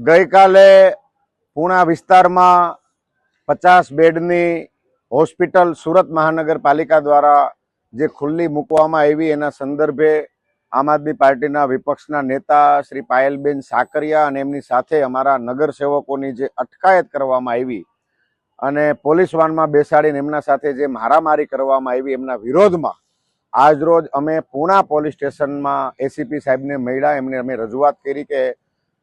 ગઈકાલે પૂણા વિસ્તારમાં પચાસ બેડની હોસ્પિટલ સુરત મહાનગરપાલિકા દ્વારા જે ખુલ્લી મૂકવામાં આવી, એના સંદર્ભે આમ આદમી પાર્ટીના વિપક્ષના નેતા શ્રી પાયલબેન સાકરિયા અને એમની સાથે અમારા નગરસેવકોની જે અટકાયત કરવામાં આવી અને પોલીસ વાનમાં બેસાડીને એમના સાથે જે મારામારી કરવામાં આવી, એમના વિરોધમાં આજરોજ અમે પૂણા પોલીસ સ્ટેશનમાં એસીપી સાહેબને મળ્યા, એમને અમે રજૂઆત કરી કે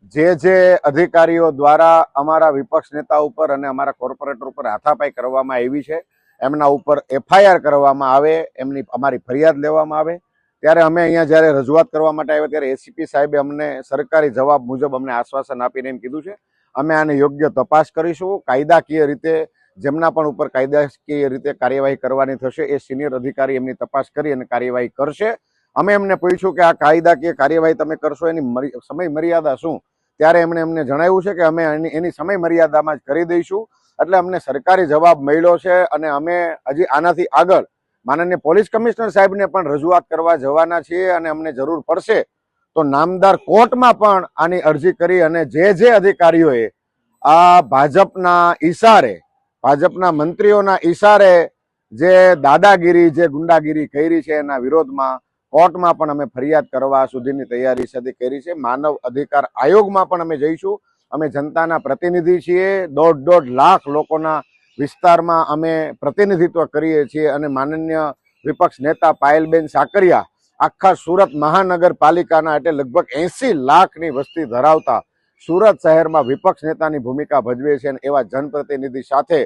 જે જે અધિકારીઓ દ્વારા અમારા વિપક્ષ નેતા ઉપર અને અમારા કોર્પોરેટર ઉપર હાથાપાઈ કરવામાં આવી છે, એમના ઉપર એફઆઈઆર કરવામાં આવે, એમની અમારી ફરિયાદ લેવામાં આવે. ત્યારે અમે અહીંયા જ્યારે રજૂઆત કરવા માટે આવ્યા ત્યારે એસીપી સાહેબે અમને સરકારી જવાબ મુજબ અમને આશ્વાસન આપીને એમ કીધું છે, અમે આને યોગ્ય તપાસ કરીશું, કાયદાકીય રીતે જેમના પણ ઉપર કાયદાકીય રીતે કાર્યવાહી કરવાની થશે એ સિનિયર અધિકારી એમની તપાસ કરી અને કાર્યવાહી કરશે. અમે એમને પૂછ્યું કે આ કાયદાકીય કાર્યવાહી તમે કરશો, એની સમય મર્યાદા શું? ત્યારે એમણે અમને જણાવ્યું છે કે અમે એની સમય મર્યાદામાં જ કરી દઈશું. એટલે અમને સરકારી જવાબ મળ્યો છે અને અમે હજી આનાથી આગળ માનનીય પોલીસ કમિશનર સાહેબને પણ રજૂઆત કરવા જવાના છીએ અને અમને જરૂર પડશે તો નામદાર કોર્ટમાં પણ આની અરજી કરી અને જે જે અધિકારીઓએ આ ભાજપના ઈશારે, ભાજપના મંત્રીઓના ઈશારે જે દાદાગીરી, જે ગુંડાગીરી કરી છે એના વિરોધમાં કોર્ટમાં પણ અમે ફરિયાદ કરવા સુધીની તૈયારી સાથે કરી છે. માનવ અધિકાર આયોગમાં પણ અમે જઈશું. અમે જનતાના પ્રતિનિધિ છીએ. દોઢ દોઢ લાખ લોકોના વિસ્તારમાં અમે પ્રતિનિધિત્વ કરીએ છીએ અને માનનીય વિપક્ષ નેતા પાયલબેન સાકરિયા આખા સુરત મહાનગરપાલિકાના એટલે લગભગ એસી લાખની વસ્તી ધરાવતા સુરત શહેરમાં વિપક્ષ નેતાની ભૂમિકા ભજવે છે અને એવા જનપ્રતિનિધિ સાથે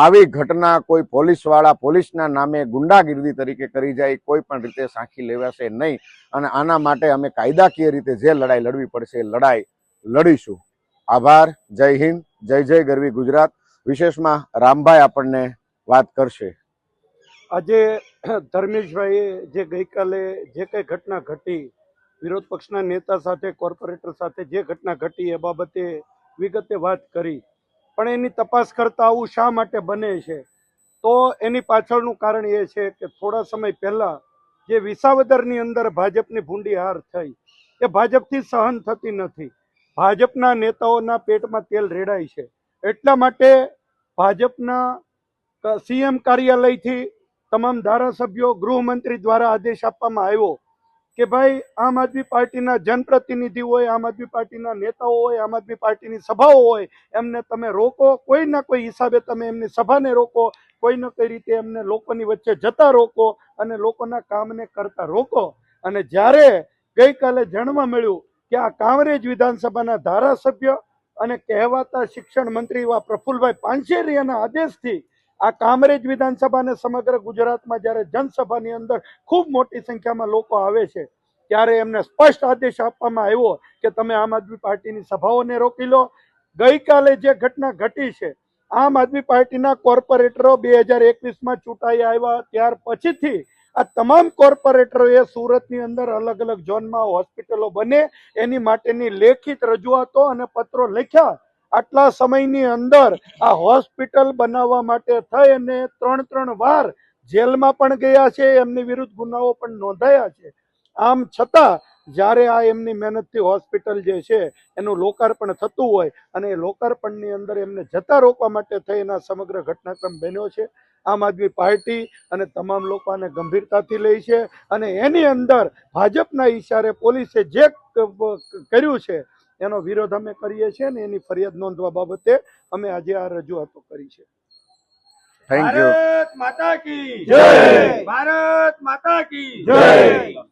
આવી ઘટના કોઈ પોલીસવાળા પોલીસના નામે ગુંડાગીરી તરીકે કરી જાય, કોઈ પણ રીતે સાંખી લેવાશે નહીં. અને આના માટે અમે કાયદાકીય રીતે જે લડાઈ લડવી પડશે એ લડાઈ લડીશું. આભાર, જય હિન્દ, જય જય ગરવી ગુજરાત. વિશેષમાં રામભાઈ આપણને વાત કરશે. આજે ધર્મેશભાઈએ જે ગઈકાલે જે કંઈ ઘટના ઘટી, વિરોધ પક્ષના નેતા સાથે, કોર્પોરેટર સાથે જે ઘટના ઘટી એ બાબતે વિગતે વાત કરી. પણ એની તપાસ કરતા આવું શા માટે બને છે? તો એની પાછળનું કારણ એ છે કે થોડા સમય પહેલા જે વિસાવદરની અંદર ભાજપની ભૂંડી હાર થઈ, એ ભાજપથી સહન થતી નથી. ભાજપના નેતાઓના પેટમાં તેલ રેડાય છે. એટલા માટે ભાજપના સીએમ કાર્યાલયથી તમામ ધારાસભ્યો, ગૃહમંત્રી દ્વારા આદેશ આપવામાં આવ્યો કે ભાઈ, આમ આદમી પાર્ટીના જનપ્રતિનિધિ હોય, આમ આદમી પાર્ટીના નેતાઓ હોય, આમ આદમી પાર્ટીની સભાઓ હોય, એમને તમે રોકો. કોઈ ના કોઈ હિસાબે તમે એમની સભાને રોકો. કોઈ ના કોઈ રીતે એમને લોકોની વચ્ચે જતા રોકો અને લોકોના કામને કરતા રોકો. અને જ્યારે ગઈકાલે જાણવા મળ્યું કે આ કાંવરેજ વિધાનસભાના ધારાસભ્ય અને કહેવાતા શિક્ષણ મંત્રી એવા પ્રફુલભાઈ પાનશેરિયાના આદેશથી આ કામરેજ વિધાનસભાને સમગ્ર ગુજરાતમાં જ્યારે જનસભાની અંદર ખૂબ મોટી સંખ્યામાં લોકો આવે છે, ત્યારે એમને સ્પષ્ટ આદેશ આપવામાં આવ્યો કે તમે આમ આદમી પાર્ટીની સભાઓને રોકી લો. ગઈકાલે જે ઘટના ઘટી છે, આમ આદમી પાર્ટીના કોર્પોરેટરો બે હજાર એકવીસમાં ચૂંટાઈ આવ્યા, ત્યાર પછીથી આ તમામ કોર્પોરેટરોએ સુરતની અંદર અલગ અલગ ઝોનમાં હોસ્પિટલો બને, એની માટેની લેખિત રજૂઆતો અને પત્રો લખ્યા આટલા સમયની અંદર આ હોસ્પિટલ બનાવવા માટે થઈ અને ત્રણ ત્રણ વાર જેલમાં પણ ગયા છે, એમની વિરુદ્ધ ગુનાઓ પણ નોંધાયા છે. આમ છતાં, જ્યારે આ એમની મહેનતથી હોસ્પિટલ જે છે, એનું લોકાર્પણ થતું હોય અને એ લોકાર્પણની અંદર એમને જતા રોકવા માટે થઈ એના સમગ્ર ઘટનાક્રમ બન્યો છે, આમ આદમી પાર્ટી અને તમામ લોકો આને ગંભીરતાથી લે છે અને એની અંદર ભાજપના ઈશારે પોલીસે જે કર્યું છે એનો વિરોધ અમે કરીએ છીએ ને એની ફરિયાદ નોંધવા બાબતે અમે આજે આ રજૂઆતો કરી છે થેન્ક યુ ભારત માતા કી જય. ભારત માતા કી જય.